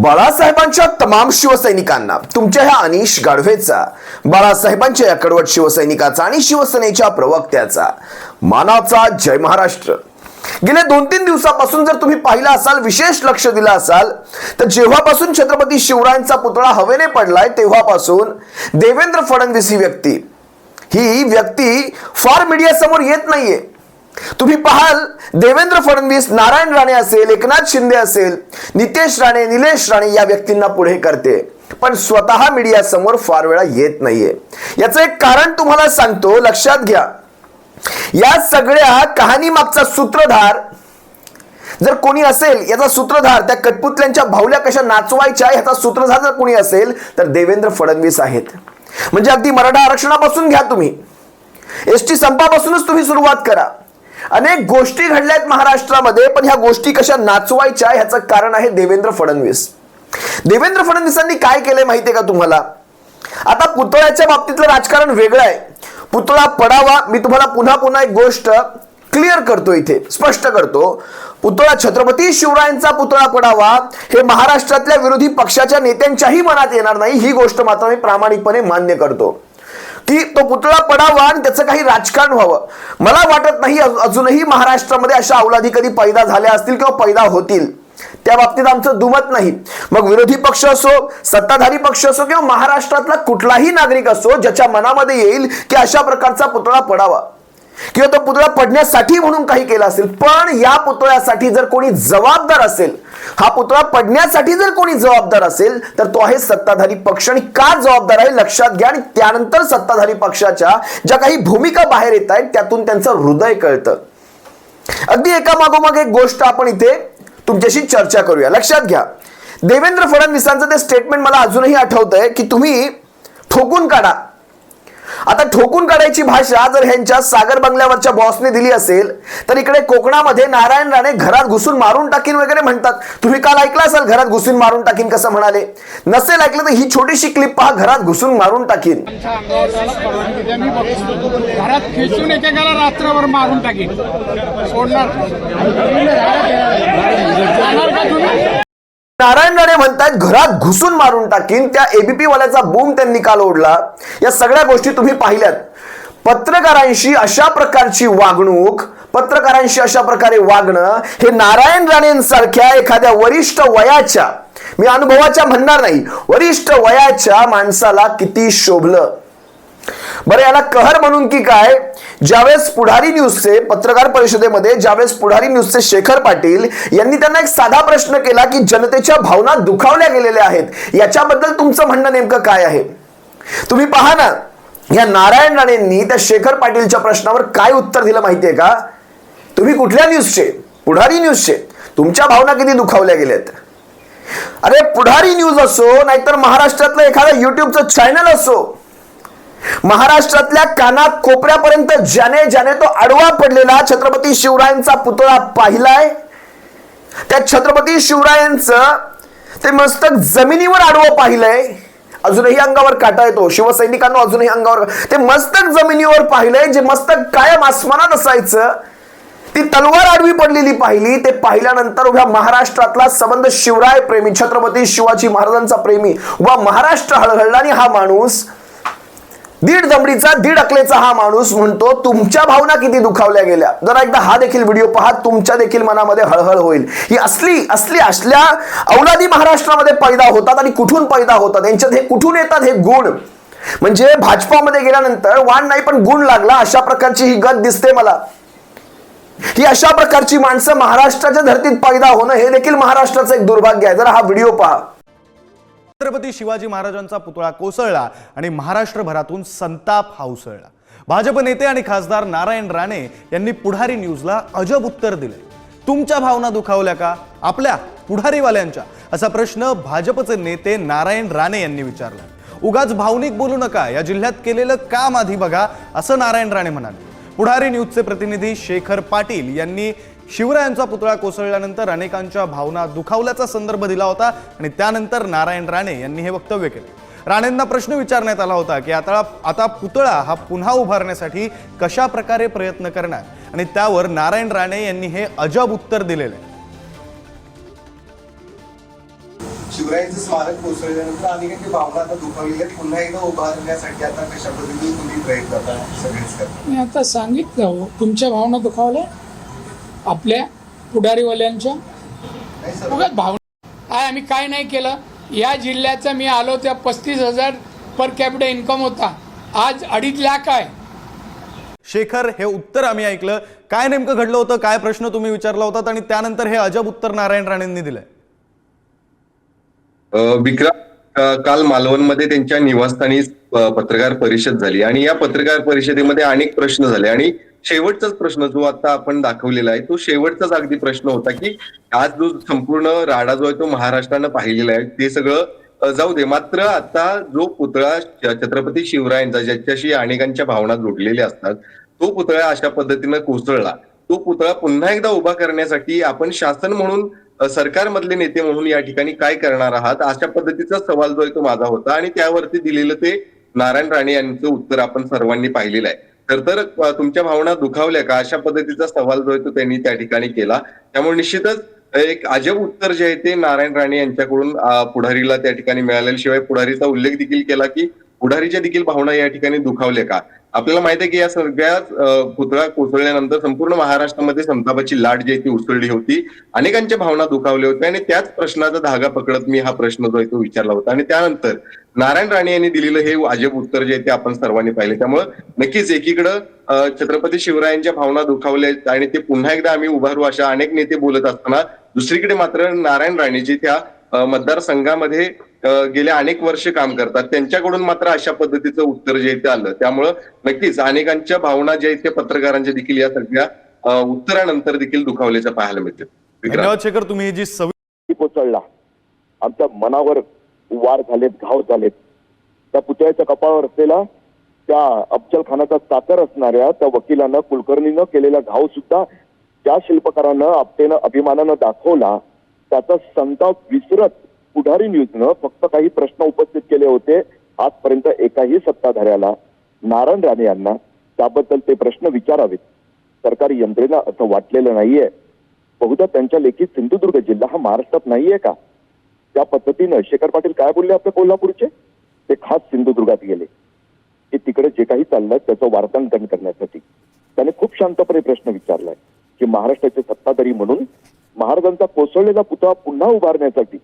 बाळासाहेबांच्या तमाम शिवसैनिकांना तुमच्या ह्या अनिश गाढवेचा बाळासाहेबांच्या या कडवट शिवसैनिकाचा आणि शिवसेनेच्या प्रवक्त्याचा मानाचा जय महाराष्ट्र. गेल्या दोन तीन दिवसापासून जर तुम्ही पाहिला असाल विशेष लक्ष दिलं असाल तर जेव्हापासून छत्रपती शिवरायांचा पुतळा हवेने पडलाय तेव्हापासून देवेंद्र फडणवीस ही व्यक्ती ही व्यक्ती फार मीडियासमोर येत नाहीये. तुम्ही पाहाल देवेंद्र फडणवीस नारायण राणे असेल एकनाथ शिंदे असेल नितेश राणे निलेश राणे या व्यक्तींना पुढे करते. पण स्वतः मीडिया समोर फार वेळा येत नाहीये. याचं एक कारण तुम्हाला सांगतो लक्षात घ्या. या सगळ्या कहाणी मागचा सूत्रधार जर कोणी असेल याचा सूत्रधार त्या कटपुतल्यांच्या भावल्या कशा नाचवायच्या ह्याचा सूत्रधार जर कोणी असेल तर देवेंद्र फडणवीस आहेत. म्हणजे अगदी मराठा आरक्षणापासून घ्या तुम्ही. एस टी संपापासूनच तुम्ही सुरुवात करा. अनेक गोष्टी घडल्यात महाराष्ट्रामध्ये पण ह्या गोष्टी कशा नाचवायच्या ह्याचं कारण आहे देवेंद्र फडणवीस. देवेंद्र फडणवीसांनी काय केलंय माहितीये का तुम्हाला? आता पुतळ्याच्या बाबतीतलं राजकारण वेगळं आहे. पुतळा पडावा मी तुम्हाला पुन्हा पुन्हा एक गोष्ट क्लिअर करतो इथे स्पष्ट करतो. पुतळा छत्रपती शिवरायांचा पुतळा पडावा हे महाराष्ट्रातल्या विरोधी पक्षाच्या नेत्यांच्याही मनात येणार नाही ही गोष्ट मात्र मी प्रामाणिकपणे मान्य करतो. की तो पुतळा पडावा आणि त्याचं काही राजकारण व्हावं. मला वाटत नाही अजूनही महाराष्ट्रामध्ये अशा अवलादी कधी पैदा झाल्या असतील किंवा पैदा होतील. त्या बाबतीत आमचं दुमत नाही. मग विरोधी पक्ष असो सत्ताधारी पक्ष असो किंवा महाराष्ट्रातला कुठलाही नागरिक असो ज्याच्या मनामध्ये येईल की अशा प्रकारचा पुतळा पडावा. किंवा तो पुतळा पडण्यासाठी म्हणून काही केलं असेल पण या पुतळ्यासाठी जर कोणी जबाबदार असेल हा पुतळा पडण्यासाठी जर कोणी जबाबदार असेल तर तो आहे सत्ताधारी पक्ष. आणि का जबाबदार आहे लक्षात घ्या. आणि त्यानंतर सत्ताधारी पक्षाच्या ज्या काही भूमिका बाहेर येत आहेत त्यातून त्यांचं हृदय कळतं. अगदी एका मागोमाग एक गोष्ट आपण इथे तुमच्याशी चर्चा करूया. लक्षात घ्या. देवेंद्र फडणवीसांचं ते स्टेटमेंट मला अजूनही आठवतंय की तुम्ही ठोकून काढा. आता ठोकून काढायची भाषा जर ह्यांच्या सागर बंगल्यावरच्या बॉसने दिली असेल तर इकडे कोकणामध्ये नारायण राणे घरात घुसून मारून टाकीन वगैरे म्हणतात. तुम्ही काल ऐकलं असाल घरात घुसून मारून टाकीन कसं म्हणाले? नसेल ऐकलं तर ही छोटीशी क्लिप पहा घरात घुसून मारून टाकीन. घरात खेचून एकेकाला रात्रभर मारून टाकीन. सोडणार. नारायण राणे म्हणतात घरात घुसून मारून टाकीन. त्या एबीपी वाल्याचा बूम त्यांनी काल ओढला. या सगळ्या गोष्टी तुम्ही पाहिल्यात. पत्रकारांशी अशा प्रकारची वागणूक पत्रकारांशी अशा प्रकारे वागणं हे नारायण राणेंसारख्या एखाद्या वरिष्ठ वयाच्या मी अनुभवाच्या म्हणणार नाही वरिष्ठ वयाच्या माणसाला किती शोभलं. बरं याला कहर म्हणून की काय? ज्यावेळेस पुढारी न्यूजचे पत्रकार परिषदेमध्ये ज्यावेळेस पुढारी न्यूजचे शेखर पाटील यांनी त्यांना एक साधा प्रश्न केला की जनतेच्या भावना दुखावल्या गेलेल्या आहेत याच्याबद्दल तुमचं म्हणणं नेमकं काय आहे? तुम्ही पहा ना या नारायण राणेंनी त्या शेखर पाटीलच्या प्रश्नावर काय उत्तर दिलं माहितीये का? तुम्ही कुठल्या न्यूजचे? पुढारी न्यूजचे. तुमच्या भावना किती दुखावल्या गेल्यात? अरे पुढारी न्यूज असो नाहीतर महाराष्ट्रातलं एखादं युट्यूबचं चॅनल असो महाराष्ट्रातल्या कानात कोपऱ्यापर्यंत ज्याने ज्याने तो आडवा पडलेला छत्रपती शिवरायांचा पुतळा पाहिलाय त्या छत्रपती शिवरायांचं ते मस्तक जमिनीवर आडवं पाहिलंय. अजूनही अंगावर काटा येतो. शिवसैनिकांना अजूनही अंगावर ते मस्तक जमिनीवर पाहिलंय जे मस्तक कायम आसमानात असायचं. ती तलवार आडवी पडलेली पाहिली. ते पाहिल्यानंतर उभ्या महाराष्ट्रातला संबंध शिवराय प्रेमी छत्रपती शिवाजी महाराजांचा प्रेमी उभा महाराष्ट्र हळहळला आणि हा माणूस दीड दमडीचा दीड अकलेचा हा माणूस म्हणतो तुमच्या भावना किती दुखावल्या गेल्या. जरा एकदा हा देखील व्हिडिओ पहा तुमच्या देखील मनामध्ये हळहळ होईल. ही असली असली असल्या औलादी महाराष्ट्रामध्ये पैदा होतात आणि कुठून पैदा होतात? यांच्यात हे कुठून येतात? हे गुण. म्हणजे भाजपामध्ये गेल्यानंतर वाण नाही पण गुण लागला अशा प्रकारची ही गत दिसते मला. ही अशा प्रकारची माणसं महाराष्ट्राच्या धर्तीत पैदा होणं हे देखील महाराष्ट्राचं एक दुर्भाग्य आहे. जरा हा व्हिडिओ पहा. छत्रपती शिवाजी महाराजांचा पुतळा कोसळला आणि महाराष्ट्रभरातून संताप हा उसळला. भाजप नेते आणि खासदार नारायण राणे यांनी पुढारी न्यूजला अजब उत्तर दिले. तुमच्या भावना दुखावल्या का? आपल्या पुढारीवाल्यांच्या? असा प्रश्न भाजपचे नेते नारायण राणे यांनी विचारला. उगाच भावनिक बोलू नका या जिल्ह्यात केलेलं काम आधी बघा असं नारायण राणे म्हणाले. पुढारी न्यूजचे प्रतिनिधी शेखर पाटील यांनी शिवरायांचा पुतळा कोसळल्यानंतर अनेकांच्या भावना दुखावल्याचा संदर्भ दिला होता आणि त्यानंतर नारायण राणे यांनी हे वक्तव्य केले. राणेंना प्रश्न विचारण्यात आला होता की आता आता पुतळा हा पुन्हा उभारण्यासाठी कशा प्रकारे प्रयत्न करणार? आणि त्यावर नारायण राणे यांनी हे अजब उत्तर दिलेलं आहे. शिवरायांचं स्मारक कोसळल्यानंतर अनेकांची भावना आता दुखावलेल्या. पुन्हा एकदा उभारण्यासाठी आता कशा पद्धतीने तुम्ही प्रयत्न आता सगळेच करता मी आता सांगितलं हो तुमच्या भावना दुखावल्या? आपल्या पुढारीवाल्यांच्या उगाच भावना. आहे आम्ही काय नाही केलं. या जिल्ह्याचं मी आलो त्या पस्तीस हजार पर कॅपिटल इन्कम होता. आज अडीच लाख आहे. शेखर हे उत्तर आम्ही ऐकलं. काय नेमकं घडलं होतं? काय प्रश्न तुम्ही विचारला होतात? आणि त्यानंतर हे अजब उत्तर नारायण राणेंनी दिलंय. विक्रम काल मालवणमध्ये त्यांच्या निवासस्थानी पत्रकार परिषद झाली. आणि या पत्रकार परिषदेमध्ये अनेक प्रश्न झाले. आणि शेवटचाच प्रश्न जो आता आपण दाखवलेला आहे तो शेवटचाच अगदी प्रश्न होता की आज जो संपूर्ण राडा जो आहे तो महाराष्ट्रानं पाहिलेला आहे ते सगळं जाऊ दे. मात्र आता जो पुतळा छत्रपती शिवरायांचा ज्याच्याशी अनेकांच्या भावना जोडलेल्या असतात तो पुतळा अशा पद्धतीनं कोसळला. तो पुतळा पुन्हा एकदा उभा करण्यासाठी आपण शासन म्हणून सरकारमधले नेते म्हणून या ठिकाणी काय करणार आहात? अशा पद्धतीचा सवाल जो आहे तो माझा होता आणि त्यावरती दिलेलं ते नारायण राणे यांचं उत्तर आपण सर्वांनी पाहिलेलं आहे. तर तर तुमच्या भावना दुखावल्या का? अशा पद्धतीचा सवाल जो आहे तो त्यांनी त्या ठिकाणी केला. त्यामुळे निश्चितच एक अजब उत्तर जे आहे ते नारायण राणे यांच्याकडून पुढारीला त्या ठिकाणी मिळाल्याशिवाय पुढारीचा उल्लेख देखील केला की पुढारीच्या देखील भावना या ठिकाणी दुखावल्या का? आपल्याला माहीत आहे की या सगळ्या पुतळा कोसळल्यानंतर संपूर्ण महाराष्ट्रामध्ये संतापाची लाट जी आहे ती उसळली होती. अनेकांच्या भावना दुखावल्या होत्या आणि त्याच प्रश्नाचा धागा पकडत मी हा प्रश्न जो आहे तो विचारला होता. आणि त्यानंतर नारायण राणे यांनी दिलेलं हे अजब उत्तर जे आहे ते आपण सर्वांनी पाहिले. त्यामुळे नक्कीच एकीकडं छत्रपती शिवरायांच्या भावना दुखावल्या आहेत आणि ते पुन्हा एकदा आम्ही उभारू अशा अनेक नेते बोलत असताना दुसरीकडे मात्र नारायण राणे जे त्या मतदारसंघामध्ये गेल्या अनेक वर्ष काम करतात. त्यांच्याकडून मात्र अशा पद्धतीचं उत्तर जे आहे ते आलं. त्यामुळं नक्कीच अनेकांच्या भावना ज्या आहेत त्या पत्रकारांच्या देखील या सगळ्या उत्तरानंतर देखील दुखावल्याच्या पाहायला शेखर. तुम्ही जी सवि किती कोसळला आमच्या मनावर वार झालेत घाव झालेत. त्या पुतळ्याच्या कपाळावर असलेला त्या अफजल खानाचा चाकर असणाऱ्या त्या वकिलानं कुलकर्णीनं केलेला घाव सुद्धा त्या शिल्पकारानं आपटेनं अभिमानानं दाखवला. त्याचा संताप विसरत पुढारी न्यूजनं फक्त काही प्रश्न उपस्थित केले होते. आजपर्यंत एकाही सत्ताधाऱ्याला नारायण राणे यांना त्याबद्दल ते प्रश्न विचारावेत. सरकारी यंत्रणा असं वाटलेलं नाहीये. बहुधा त्यांच्या लेखी सिंधुदुर्ग जिल्हा हा महाराष्ट्रात नाहीये का? त्या पद्धतीनं शेखर पाटील काय बोलले आपल्या कोल्हापूरचे? ते खास सिंधुदुर्गात गेले. की तिकडे जे काही चाललंय त्याचं वार्तांकन करण्यासाठी. त्याने खूप शांतपणे प्रश्न विचारलाय. की महाराष्ट्राचे सत्ताधारी म्हणून महाराजांचा कोसळलेला पुतळा पुन्हा उभारण्यासाठी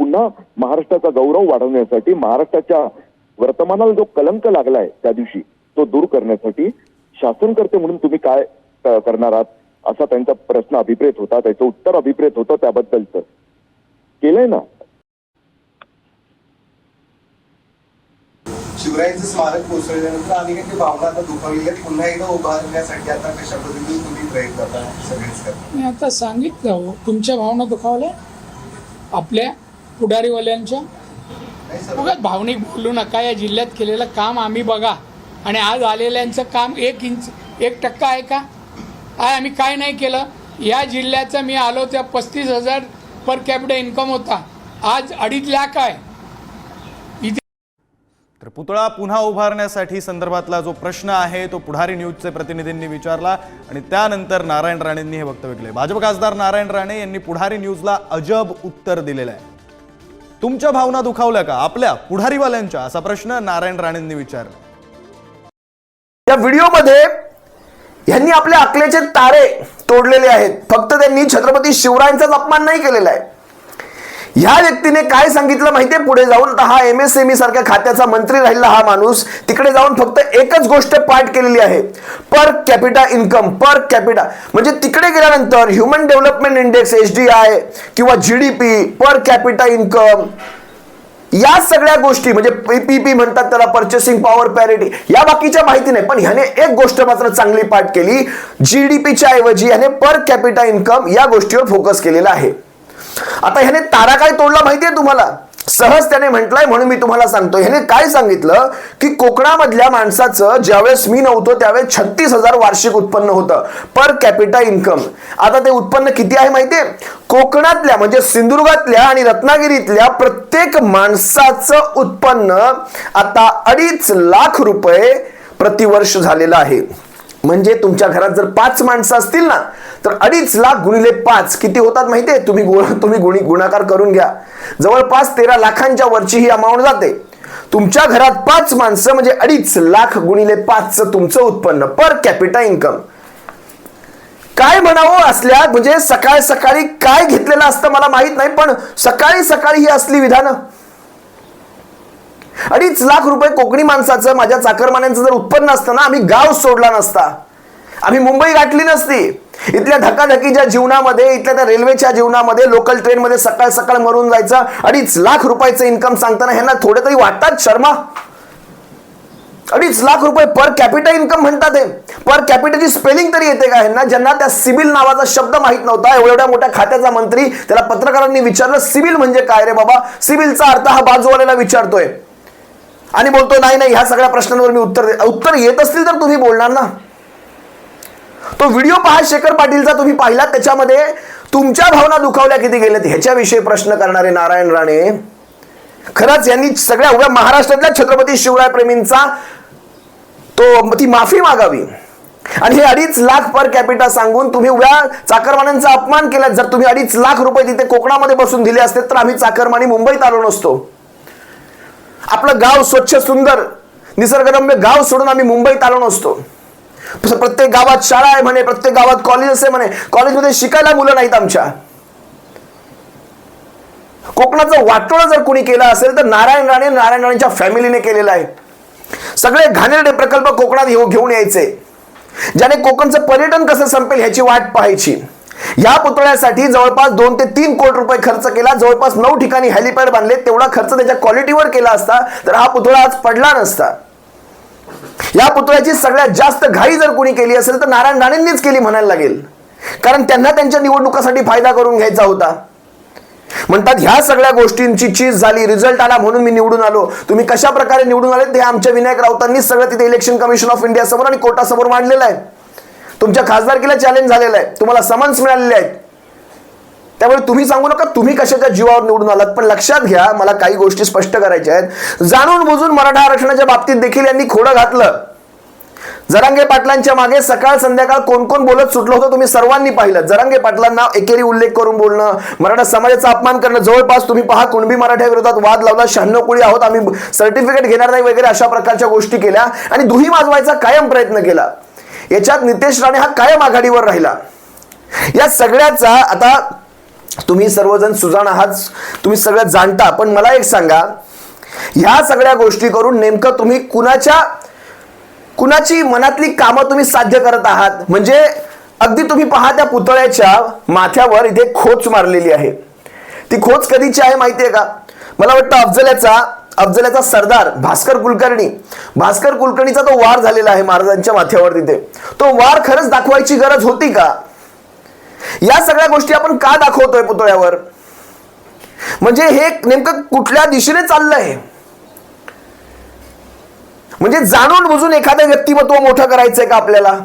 पुन्हा महाराष्ट्राचा गौरव वाढवण्यासाठी महाराष्ट्राच्या वर्तमानाला जो कलंक लागलाय त्या दिवशी तो दूर करण्यासाठी शासनकर्ते म्हणून तुम्ही काय करणार आहात असा त्यांचा प्रश्न अभिप्रेत होता त्याचं उत्तर अभिप्रेत होतं त्याबद्दलचं. केलंय ना? शिवरायांचं स्मारक कोसळल्यानंतर अनेकांची भावना आता दुखावलेल्या आहेत. पुन्हा एकदा उभारण्यासाठी आता कशा पद्धतीने तुम्ही प्रयत्न आता सगळेच करता. मी आता सांगितलं हो तुमच्या भावना दुखावल्या. आपल्या पुढारीवाल्यांच्या? उगाच भावनिक बोलू नका या जिल्ह्यात केलेलं काम आम्ही बघा. आणि आज आलेल्यांचं काम एक इंच एक टक्का आहे का? आहे आम्ही काय नाही केलं? या जिल्ह्याचं मी आलो त्या पस्तीस हजार पर कॅपिटल इन्कम होता. आज अडीच लाख आहे. तर पुतळा पुन्हा उभारण्यासाठी संदर्भातला जो प्रश्न आहे तो पुढारी न्यूजचे प्रतिनिधींनी विचारला. आणि त्यानंतर नारायण राणेंनी हे वक्तव्य केले भाजप खासदार नारायण राणे यांनी पुढारी न्यूजला अजब उत्तर दिलेलं आहे. तुमच्या भावना दुखावल्या का? आपल्या पुढारीवाल्यांच्या असा प्रश्न नारायण राणेंनी विचारला. या व्हिडिओमध्ये यांनी आपल्या अकलेचे तारे तोडलेले आहेत. फक्त त्यांनी छत्रपती शिवरायांचाच अपमान नाही केलेला आहे. ह्या व्यक्तीने काय सांगितलं माहितीये? पुढे जाऊन तर हा एम एस एम ई सारख्या खात्याचा मंत्री राहिला हा माणूस तिकडे जाऊन फक्त एकच गोष्ट पाठ केलेली आहे. Per capita income per capita म्हणजे तिकडे गेल्यानंतर human development index H D I किंवा G D P per capita income या सगळ्या गोष्टी म्हणजे पीपीपी म्हणतात त्याला पर्चेसिंग पॉवर पॅरिटी या बाकीच्या माहिती नाही. पण ह्याने एक गोष्ट मात्र चांगली पाठ केली जीडीपीच्या ऐवजी ह्याने पर कॅपिटा इन्कम या गोष्टीवर फोकस केलेला आहे. आता ह्याने तारा काय तोडला माहितीये तुम्हाला? सहज त्याने म्हटलंय म्हणून मी तुम्हाला सांगतो ह्याने काय सांगितलं? की कोकणामधल्या माणसाचं ज्यावेळेस मी नव्हतो त्यावेळेस छत्तीस हजार वार्षिक उत्पन्न होतं. पर कॅपिटा इन्कम आता ते उत्पन्न किती आहे माहितीये? कोकणातल्या म्हणजे सिंधुदुर्गातल्या आणि रत्नागिरीतल्या प्रत्येक माणसाचं उत्पन्न आता अडीच लाख रुपये प्रतिवर्ष झालेलं आहे. म्हणजे तुमच्या घरात जर पाच माणसं असतील ना तर अडीच लाख गुणिले पाच किती होतात माहितीये? तुम्ही गुण तुम्ही गुणी गुणाकार करून घ्या. जवळपास तेरा लाखांच्या वरची ही अमाऊंट जाते. तुमच्या घरात पाच माणसं म्हणजे अडीच लाख गुणिले पाचचं तुमचं उत्पन्न पर कॅपिटा इन्कम काय म्हणावं असल्या म्हणजे सकाळ सकाळी काय घेतलेलं असतं मला माहीत नाही पण सकाळी सकाळी ही असली विधानं. अडीच लाख रुपये कोकणी माणसाचं माझ्या चाकरमान्यांचं जर उत्पन्न असतं ना आम्ही गाव सोडला नसता. आम्ही मुंबई गाठली नसती. इथल्या धकाधकीच्या जीवनामध्ये इथल्या त्या रेल्वेच्या जीवनामध्ये लोकल ट्रेनमध्ये सकाळ सकाळ मरून जायचं अडीच लाख रुपयाचं इन्कम सांगताना ह्यांना थोडे तरी वाटतात शर्मा? अडीच लाख रुपये पर कॅपिटा इन्कम म्हणतात हे. पर कॅपिटाची स्पेलिंग तरी येते का ह्यांना? ज्यांना त्या सिबिल नावाचा शब्द माहीत नव्हता एवढ्या एवढ्या मोठ्या खात्याचा मंत्री त्याला पत्रकारांनी विचारलं सिबिल म्हणजे काय रे बाबा? सिबिलचा अर्थ हा बाजूवाल्याला विचारतोय. आणि बोलतो नाही नाही ह्या सगळ्या प्रश्नांवर मी उत्तर उत्तर येत असतील तर तुम्ही बोलणार ना. तो व्हिडिओ पहा शेखर पाटीलचा तुम्ही पाहिला त्याच्यामध्ये तुमच्या भावना दुखावल्या किती गेल्यात? ह्याच्याविषयी प्रश्न करणारे नारायण राणे खरंच यांनी सगळ्या उभ्या महाराष्ट्रातल्या छत्रपती शिवराय प्रेमींचा तो ती माफी मागावी. आणि हे अडीच लाख पर कॅपिटा सांगून तुम्ही उभ्या चाकरमान्यांचा अपमान केला जर तुम्ही अडीच लाख रुपये तिथे कोकणामध्ये बसून दिले असते तर आम्ही चाकरमानी मुंबईत आलो नसतो. आपलं गाव स्वच्छ सुंदर निसर्गरम्य गाव सोडून आम्ही मुंबईत आलो नसतो. प्रत्येक गावात शाळा आहे म्हणे प्रत्येक गावात कॉलेज आहे म्हणे. कॉलेजमध्ये शिकायला मुलं नाहीत आमच्या. कोकणाचं वाटोळं जर कोणी केलं असेल तर नारायण राणे नारायण राणेच्या फॅमिलीने केलेलं आहे. सगळे घाणेरडे प्रकल्प कोकणात घेऊन यायचे. ज्याने कोकणचं पर्यटन कसं संपेल ह्याची वाट पाहायची. या पुतळ्यासाठी जवळपास दोन ते तीन कोटी रुपये खर्च केला. जवळपास नऊ ठिकाणी हेलिपॅड बांधले. तेवढा खर्च त्याच्या क्वालिटीवर केला असता तर हा पुतळा आज पडला नसता. या पुतळ्याची सगळ्यात जास्त घाई जर कोणी केली असेल तर नारायण राणेंनीच केली म्हणायला लागेल. कारण त्यांना त्यांच्या निवडणुकासाठी फायदा करून घ्यायचा होता. म्हणतात ह्या सगळ्या गोष्टींची चीज झाली. रिझल्ट आला म्हणून मी निवडून आलो. तुम्ही कशा प्रकारे निवडून आले ते आमच्या विनायक राऊतांनी सगळं तिथे इलेक्शन कमिशन ऑफ इंडिया समोर आणि कोर्टासमोर मांडलेलं आहे. तुमच्या खासदारकीला चॅलेंज झालेलं आहे. तुम्हाला समन्स मिळालेले आहेत. त्यामुळे तुम्ही सांगू नका तुम्ही कशाच्या जीवावर निवडून आलात पण लक्षात घ्या मला काही गोष्टी स्पष्ट करायच्या आहेत. जाणून बुजून मराठा आरक्षणाच्या बाबतीत देखील यांनी खोडं घातलं. जरांगे पाटलांच्या मागे सकाळ संध्याकाळ कोण कोण बोलत सुटलं होतं तुम्ही सर्वांनी पाहिलं. जरांगे पाटलांना एकेरी उल्लेख करून बोलणं मराठा समाजाचा अपमान करणं जवळपास तुम्ही पहा कुणबी मराठा विरोधात वाद लावला शहाण्णव कोळी आहोत आम्ही सर्टिफिकेट घेणार नाही वगैरे अशा प्रकारच्या गोष्टी केल्या आणि दुही वाजवायचा कायम प्रयत्न केला. याच्यात नितेश राणे हा कायम आघाडीवर राहिला. या सगळ्याचा आता तुम्ही सर्वजण सुजाण आहात तुम्ही सगळं जाणता पण मला एक सांगा ह्या सगळ्या गोष्टी करून नेमकं तुम्ही कुणाच्या कुणाची मनातली कामं तुम्ही साध्य करत आहात? म्हणजे अगदी तुम्ही पहा त्या पुतळ्याच्या माथ्यावर इथे खोच मारलेली आहे. ती खोच कधीची आहे माहिती आहे का? मला वाटतं अफजल्याचा अफजल्याचा सरदार भास्कर कुलकर्णी. भास्कर कुलकर्णीचा तो वार झालेला आहे महाराजांच्या माथ्यावर तिथे. तो वार खरंच दाखवायची गरज होती का? या सगळ्या गोष्टी आपण का दाखवतोय पुतळ्यावर? म्हणजे हे नेमकं कुठल्या दिशेने चाललंय? म्हणजे जाणून बुजून एखादं व्यक्तिमत्व मोठं करायचंय का आपल्याला?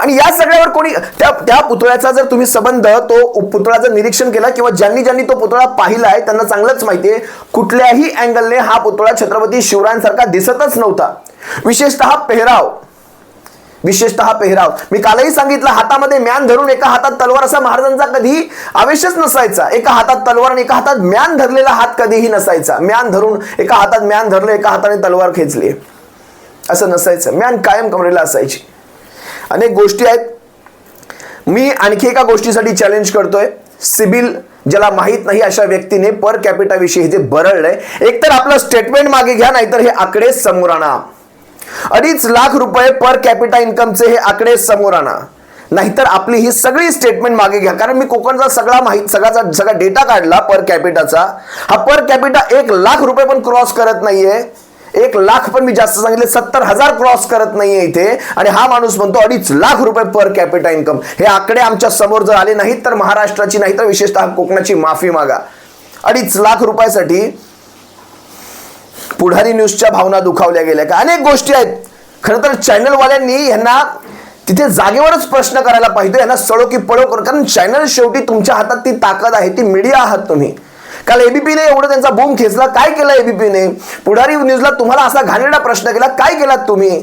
आणि या सगळ्यावर कोणी त्या त्या पुतळ्याचा जर तुम्ही संबंध तो पुतळ्याचं निरीक्षण केला किंवा ज्यांनी ज्यांनी तो पुतळा पाहिलाय त्यांना चांगलंच माहितीये कुठल्याही अँगलने हा पुतळा छत्रपती शिवरायांसारखा दिसतच नव्हता. विशेषतः पेहराव. विशेषतः पेहराव. मी कालही सांगितलं हातामध्ये म्यान धरून एका हातात तलवार असा महाराजांचा कधी आवेशच नसायचा. एका हातात तलवार आणि एका हातात म्यान धरलेला हात कधीही नसायचा. म्यान धरून एका हातात म्यान धरलं एका हाताने तलवार खेचली. असं नसायचं. म्यान कायम कमरेला असायची. अनेक गोष्टी आहेत. मी आणखी एका गोष्टीसाठी चॅलेंज करतोय. सिबिल ज्याला माहीत नाही अशा व्यक्तीने पर कॅपिटाविषयी जे बरळलंय. एकतर आपलं स्टेटमेंट मागे घ्या नाहीतर हे आकडे समोर आणा. अडीच लाख रुपये पर कॅपिटा इन्कमचे हे आकडे समोर आणा. नाहीतर आपली ही सगळी स्टेटमेंट मागे घ्या. कारण मी कोकणचा सगळा माहीत सगळ्याचा सगळा डेटा काढला पर कॅपिटाचा हा पर कॅपिटा एक लाख रुपये पण क्रॉस करत नाहीये. एक लाख पण मी जास्त सांगितले सत्तर हजार क्रॉस करत नाहीये इथे. आणि हा माणूस म्हणतो अडीच लाख रुपये पर कॅपिटा इन्कम हे आकडे आमच्यासमोर जर आले नाहीत तर महाराष्ट्राची नाही तर विशेषतः कोकणाची माफी मागा. अडीच लाख रुपयासाठी पुढारी न्यूजच्या भावना दुखावल्या गेल्या. का? अनेक गोष्टी आहेत. खरं तर चॅनलवाल्यांनी यांना तिथे जागेवरच प्रश्न करायला पाहिजे यांना सळो की पळो कारण चॅनल शेवटी तुमच्या हातात ती ताकद आहे ती मीडिया आहात तुम्ही. काल एबीपीने एवढं त्यांचा बूम खेचला. काय केलं एबीपीने पुढारी न्यूजला तुम्हाला असा घाणेरडा प्रश्न केला काय केलात तुम्ही?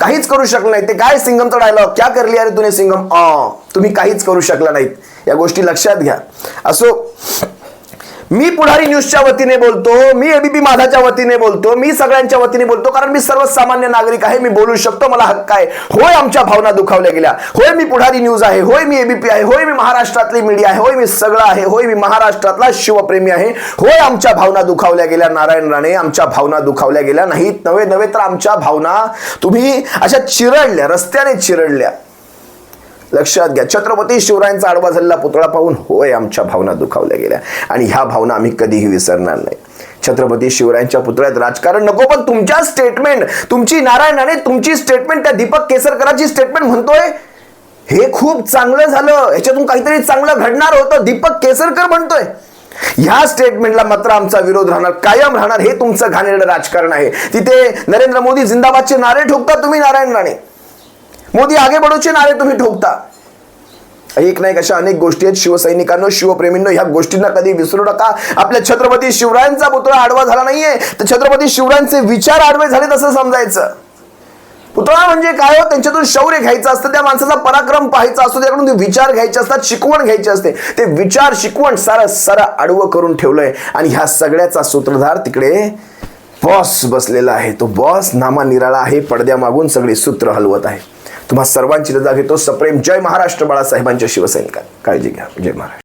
काहीच करू शकलं नाही. ते काय सिंगमचा डायलॉग क्या करली अरे तुने सिंगम? अ तुम्ही काहीच करू शकला नाहीत. या गोष्टी लक्षात घ्या. असो मी पुढारी न्यूजच्या वतीने बोलतो मी एबीपी माझाच्या वतीने बोलतो मी सगळ्यांच्या वतीने बोलतो कारण मी सर्वसामान्य नागरिक आहे मी बोलू शकतो मला हक्क आहे. होय आमच्या भावना दुखावल्या गेल्या. होय मी पुढारी न्यूज आहे होय मी एबीपी आहे होय मी महाराष्ट्रातली मीडिया आहे होय मी सगळं आहे होय मी महाराष्ट्रातला शिवप्रेमी आहे. होय आमच्या भावना दुखावल्या गेल्या नारायण राणे आमच्या भावना दुखावल्या गेल्या नाहीत नव्हे नव्हे तर आमच्या भावना तुम्ही अशा चिरडल्या रस्त्याने चिरडल्या. लक्षात घ्या. छत्रपती शिवरायांचा आडवा झालेला पुतळा पाहून होय आमच्या भावना दुखावल्या गेल्या. आणि ह्या भावना आम्ही कधीही विसरणार नाही. छत्रपती शिवरायांच्या पुतळ्यात राजकारण नको पण तुमच्या स्टेटमेंट तुमची नारायण आणि तुमची स्टेटमेंट त्या दीपक केसरकरांची स्टेटमेंट म्हणतोय हे खूप चांगलं झालं. ह्याच्यातून काहीतरी चांगलं घडणार होतं दीपक केसरकर म्हणतोय. ह्या स्टेटमेंटला मात्र आमचा विरोध राहणार कायम राहणार हे तुमचं घाणेरडं राजकारण आहे. तिथे नरेंद्र मोदी जिंदाबादचे नारे ठोकता तुम्ही नारायण राणे. मोदी आगे बढोचे नारे तुम्ही ठोकता. एक नाही अशा अनेक गोष्टी आहेत. शिवसैनिकांनो शिवप्रेमींनो ह्या गोष्टींना कधी विसरू नका. आपल्या छत्रपती शिवरायांचा पुतळा आडवा झाला नाहीये. तर छत्रपती शिवरायांचे विचार आडवे झाले तसं समजायचं. पुतळा म्हणजे काय हो? त्यांच्यातून शौर्य घ्यायचं असतं त्या माणसाचा पराक्रम पाहायचा असतो त्याकडून ते विचार घ्यायचे असतात शिकवण घ्यायची असते. ते विचार शिकवण सारं सारं आडवं करून ठेवलंय. आणि ह्या सगळ्याचा सूत्रधार तिकडे बॉस बसलेला आहे. तो बॉस नामा निराळा आहे पडद्यामागून सगळी सूत्र हलवत आहे. तुम्हा सर्वांची रजा घेतो. सप्रेम जय महाराष्ट्र बाळासाहेबांच्या शिवसैनिकात. काळजी घ्या. जय महाराष्ट्र.